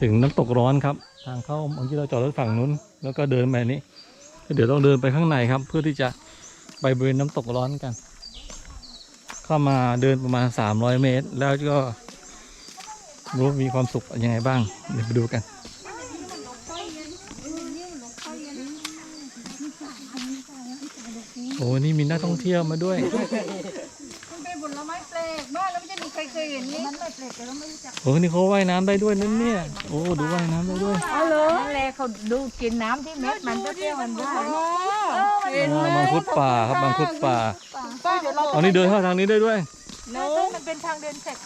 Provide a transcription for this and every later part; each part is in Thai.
ถึงน้ำตกร้อนครับ ทางเข้าเมื่อกี้เราจอดรถฝั่งนู้น แล้วก็เดินไปนี้ เดี๋ยวต้องเดินไปข้างในครับ เพื่อที่จะไปบริเวณน้ำตกร้อนกัน เข้ามาเดินประมาณ 300 เมตร แล้วก็รู้ว่ามีความสุขยังไงบ้าง เดี๋ยวไปดูกันโอ้นี่มีนักท่องเที่ยวมาด้วย เป็นผลไม้แปลกบ้านแล้วไม่ใช่มีใครเคยเห็นนี่มันไม่แปลกแต่เราไม่รู้จักโอ้นี่เขาว่ายน้ำได้ด้วยนั่นเนี่ย โอ้ดูว่ายน้ำได้ด้วยอ๋อเหรอนั่นแหละเขาดูกินน้ำที่เม็ดมันเปรี้ยวๆมันได้เห็นไหมอ่ามังคุดป่าครับมังคุดป่าป้าเดี๋ยวเราเอานี่เดินเข้าทางนี้ได้ด้วย โน้มันเป็นทางเดินแสก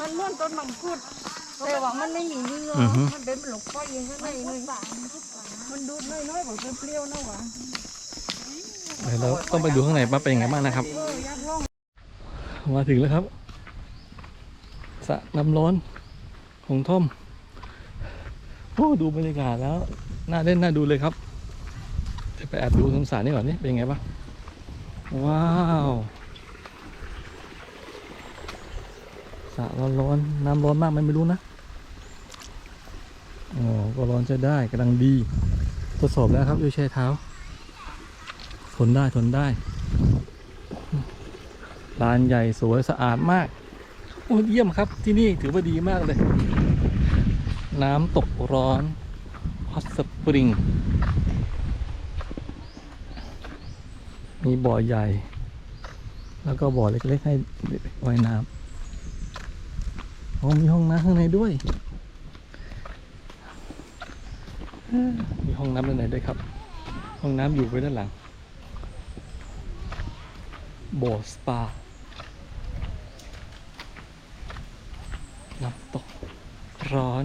มันเหมือนต้นมังคุดแต่ว่ามันไม่มีเนื้ออือฮึ มันเป็นหลงพ่อเองข้างในเลยมันดูดน้อยๆของเปรี้ยวๆนะหวานเดี๋ยวเราต้องไปดูข้างในว่าเป็นยังไงบ้างนะครับ เออยักษ์ร่อง มาถึงแล้วครับสระน้ำร้อนของท่อมโอ้ดูบรรยากาศแล้ว น่าเล่นน่าดูเลยครับเดี๋ยวไปแอบดูตรงสารนี่ก่อนนี่เป็นไงบ้างว้าวสระร้อนๆน้ำร้อนมากไหมไม่รู้นะอ๋อก็ร้อนจะได้กำลังดีทดสอบแล้วครับด้วยแช่เท้า ทนได้ทนได้ ลานใหญ่สวยสะอาดมาก โอ้เยี่ยมครับที่นี่ถือว่าดีมากเลย น้ำตกร้อนฮอตสปริง มีบ่อใหญ่ แล้วก็บ่อเล็กๆให้ว่ายน้ำโอ๋อมีห้องน้ำข้างในด้วย มีห้องน้ำด้านในด้วยครับ ห้องน้ำอยู่ไว้ด้านหลัง บ่อสปา น้ำตกร้อน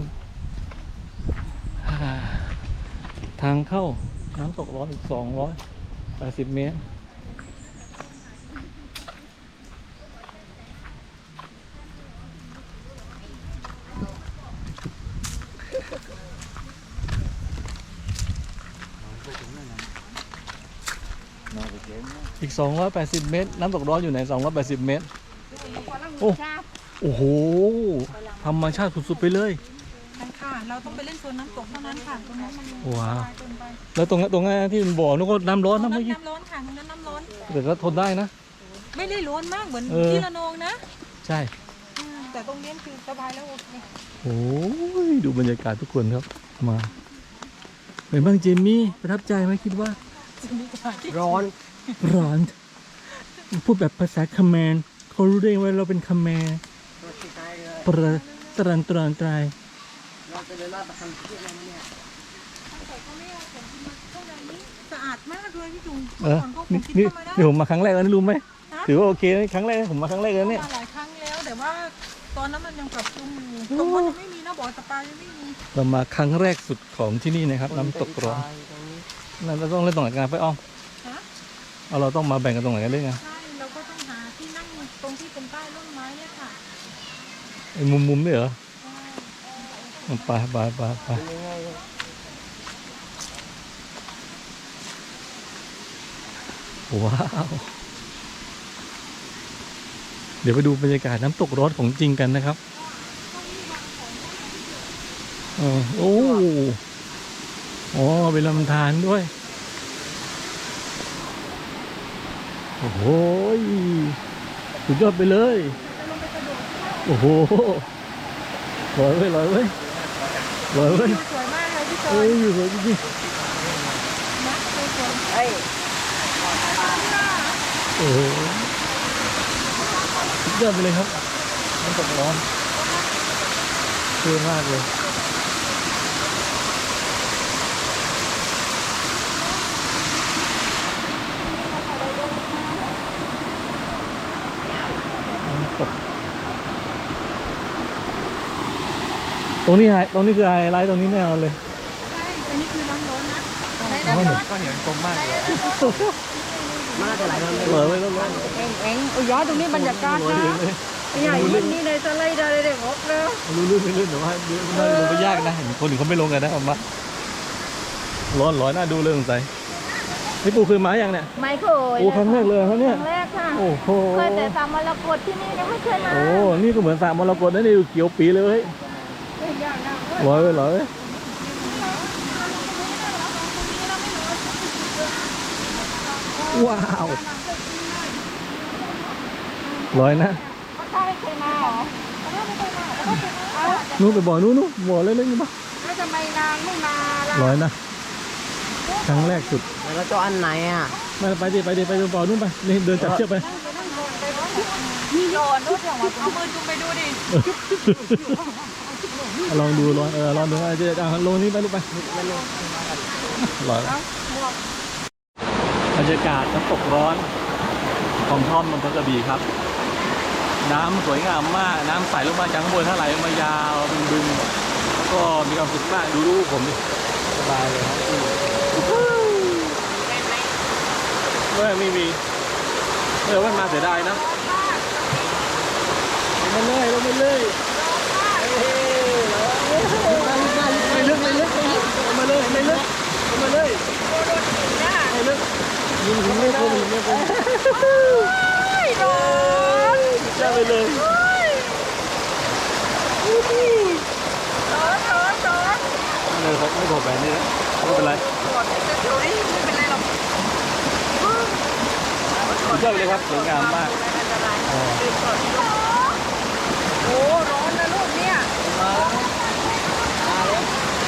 ทางเข้าน้ำตกร้อนอีกสองร้อยแปดสิบเมตร อีก 280 เมตร น้ำตกร้อนอยู่ไหน 280 เมตร โอ้ โอ้โหธรรมชาติสุดๆไปเลย ใช่ค่ะ เราต้องไปเล่นโซนน้ำตกเท่านั้นค่ะตรงนั้นมันว้าวสบยเกินไปแล้วตรงนั้นตรงนั้นที่มันบ่อนู้นก็น้ำร้อนนะตรงเมื่อกี้น้ำร้อนค่ะตรงนั้นน้ำร้อน แต่ก็ทนได้นะ ไม่ได้ร้อนมากเหมือนเออ ที่ระนองนะใช่อืมแต่ตรงนี้คือสบายแล้วโอเคโอ้ยดูบรรยากาศทุกคนครับมาเป็นบ้างเจมี่ประทับใจไหมคิดว่า ร้อน ร้อน พูดแบบภาษาคาแมนเขารู้ได้ไงว่าเราเป็นคาแมน ประตรันตรันตรายเราจะเลยลาดตะคันที่อะไรเนี่ยสะอาดมากเลยพี่จุงเออก่อนเขาคนี่งคิดนี่เข้ามาได้นี่ผมมาครั้งแรกแล้วนี่รู้ไหมฮะถือว่าโอเคนะครั้งแรกผมมาครั้งแรกแล้วเนี่ย มาหลายครั้งแล้ว แต่ว่าตอนนั้นมันยังปรับปรุงอยู่ตรงนั้นยังไม่มีนะบ่อสปายังไม่มี เรามาครั้งแรกสุดของที่นี่นะครับ น้ำตกร้อนตรงนี้นั่นเราต้องเล่นตรงไหนกันไปอ้อมฮะ เอาเราต้องมาแบ่งกันตรงไหนกันเล่นไง ใช่เราก็ต้องหาที่นั่งตรงที่เป็นใต้ร่มไม้เนี่ยค่ะ ไอ้มุมมุมๆนี่เหรอใช่ไปไปไปไปเป็นยังไงว้าว เดี๋ยวไปดูบรรยากาศน้ำตกร้อนของจริงกันนะครับเออโอ้อ๋อเป็นลำธารด้วย โอ้โหสุดยอดไปเลย โอ้โหลอยเว้ยลอยเว้ยลอยเว้ยวิวสวยมากเลยพี่จอเอ้ยยอยู่สวยจริงนะวิวสวยเฮ้ยๆโอ้โหสุดยอดไปเลยครับน้ำตกร้อนเท่มากเลยน้ำตก ตรงนี้ไฮตรงนี้คือไฮไลท์ตรงนี้แน่นอนเลย ใช่อันนี้คือน้ำร้อนนะไหนอ๋อน้ำร้อนก็เห็นกลมมากเลย มาแต่หลายวันเลยเหลือไว้แล้วร้อนเอ็งเอ็งโอ้ยตรงนี้บรรยากาศเหลือนะเลยใหญ่ยิ่งนี่ในสไลเดอร์เลยเด็กบอกเลยรู้ลื่นไม่ลื่นแต่ว่าเดี๋ยวมันลงไปยากนะเห็นคนอื่นเขาไม่ลงกันนะออกมาร้อนร้อนน่าดูเลยสงสัยนี่ปูเคยมาอย่างเนี่ยไม่เคยโอ้ครั้งแรกเลยครับคเนี่ยรั้งแรกค่ะโอ้โหเคยแต่ตามมรกตที่นี่ยังไม่เคยมาโอ้นี่ก็เหมือนสระมรกตนะนี่ดูเขียวปีเลยยากนะ ลอยไปลอยไปว้าวลอยนะถ้าไม่เคยมาเหรอนู้นไปบ่อนู้นนู้นบ่อเล็กๆนี่ปะแล้วทำไมนางไม่มาล่ะลอยนะครั้งแรกสุดแล้วเจ้าอันไหนอะไปไปดิไปดิไปดูบ่อนู้นไปนี่เดินจับเชือกไปมีโยนรถอย่างว่าเอามือจุ่มไปดูดิ ลองดูลองเออลองดูอาจจะอะลงนี้ไปลูกไปลอยบรรยากาศน้ำตกร้อนของท่อมอำเภอกระบี่ครับ น้ำสวยงามมาก น้ำใสลงมาจากข้างบนถ้าไหลลงมายาวเป็นบึงแล้วก็มีความสุขมากดูรูปผมดิสบายเลยครับไม่ไม่มีเออว่ามาเสียดายนะลงมาเลยลงมาเลยไม่ลึกไม่ลึกไม่ลึกลงมา เลยไม่ลึกลงมาเลยไม่ลึกยิงถึงไม่คมยิงไม่คมร้อนจ้าไปเลยร้อนร้อนร้อนเลยครับไม่บอกแบบนี้นะไม่เป็นไรร้อนจะสวยไม่เป็นไรหรอกสุดยอดไปเลยครับสวยงามมาก โอ้ร้อนนะลูกเนี่ย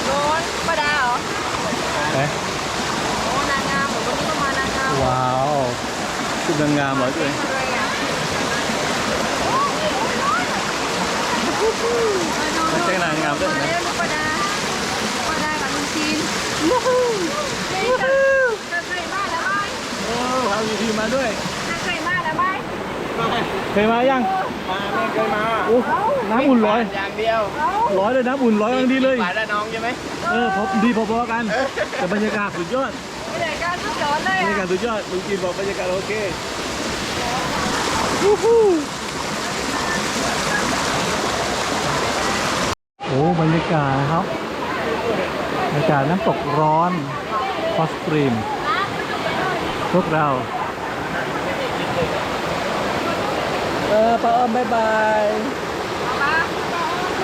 ร้อนประดาเหรอ ไหน โอ้นางงามเหมือนวันนี้ก็มานางงาม ว้าวชุดนา งงามเหรอตัวเองอะไรอะไม่ใช่นางงามด้วยมานะแล้วลูกประดาประดากับลุงจีนลูกนี่จะจะเคยมาแล้วไหมโอ้เอาวีทีมาด้วยจะเคยมาแล้วไหมเคยมายังมาไม่เคยมาโอ้น้ำอุ่นร้อยอย่างเดียวร้อยเลยน้ำอุ่นร้อยกำลังดีเลยฝ่ายละน้องใช่ไหมเออพอดีพอๆกันแต่บรรยากาศสุดยอดไม่ได้การสุดยอดเลยบรรยากาอะศสุดยอดลุงจีนบอกบรรยากาศโอเค โอ้บรรยากาศนะครับบรรยากาศน้ำตกร้อนคอสตรีม พวกเรา เออป้าอ้อมบายบาย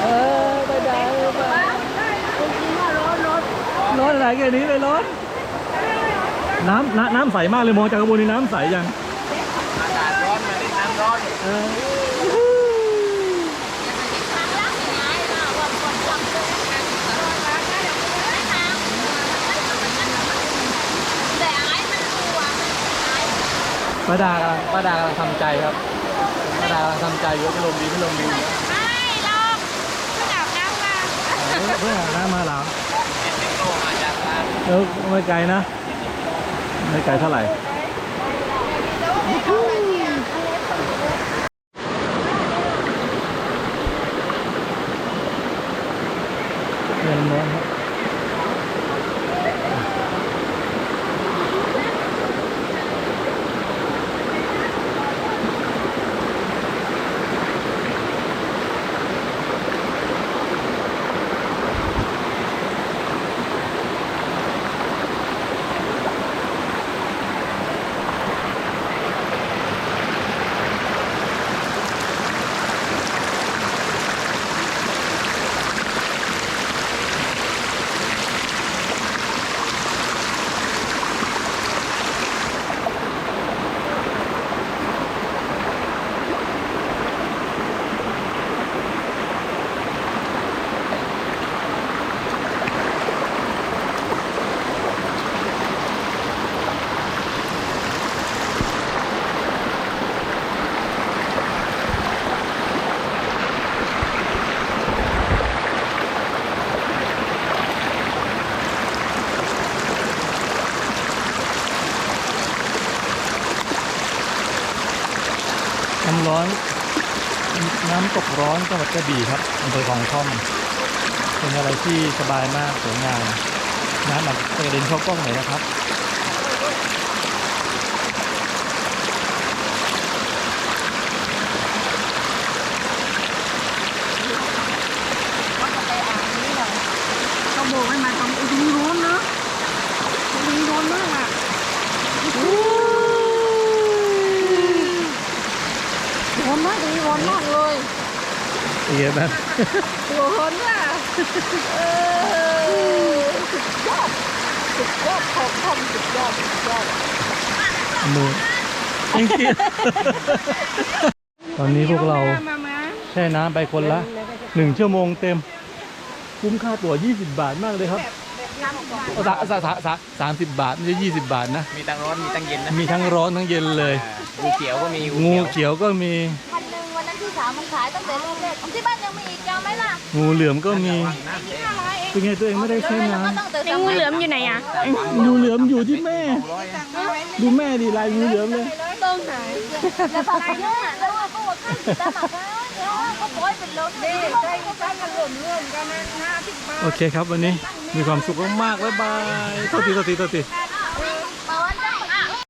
เออบายบายบายบายร้อนอะไรแค่นี้เลยร้อนน้ำน้ำน้ำใสมากเลยมองจากข้างบนนี่น้ำใสยัง เออป้าดากำลังป้าดากำลังทำใจครับป้าดากำลังทำใจอยู่ว่าจะลงดีไม่ลงดีไม่หรอกเพิ่งอาบน้ำมาเพื่อนอาบน้ำมาหลังเป็นโลมาจากร้านเออไม่ไกลนะ ไม่ไกลเท่าไหร่ Yeah. ตกร้อนจังหวัดกระบี่ครับอำเภอของท่อมเป็นอะไรที่สบายมากสวยงามน้ำแบบกระเด็นเข้ากล้องเลยนะครับ เขาบอกให้มาทำอุ้ยร้อนนะอุ้ยร้อนมากอะ ร้อนมากเลยร้อนมากเลยเอียแบบร้อนอะยอดของทำสุดยอดสุดยอดมือจริงๆตอนนี้พวกเรามามาแช่น้ำไปคนละหนึ่งชั่วโมงเต็ม คุ้มค่าตั๋ว20 บาทมากเลยครับแบบน้ำก่อนเอาสาสาสาสาสามสิบบาทไม่ใช่ยี่สิบบาทนะ มีตังร้อนมีตังเย็นนะ มีทั้งร้อนทั้งเย็นเลย งูเขียวก็มี งูเขียวก็มี สามมันขายตั้งแต่รุ่นแรกที่บ้านยังมีอีกยาวไหมล่ะงูเหลือมก็มีห้าร้อยเองเป็นไงตัวเองไม่ได้แช่น้ตั้งแต่งูเหลือมอยู่ไหนอะำงูเหลือมอยู่ที่แม่ ดูแม่ดิลายงูเหลือมเลย ต้องหายแต่ตอนนี้แล้วก็ว่าข้าวสีตาหมักแล้วเนี่ยก็ปล่อยเป็นรถดีใช่ใช่กันรวมรวมกันนะห้าสิบบาทโอเคครับวันนี้มีความสุขมากๆบ๊ายบายโทษทีโทษทีโทษที อ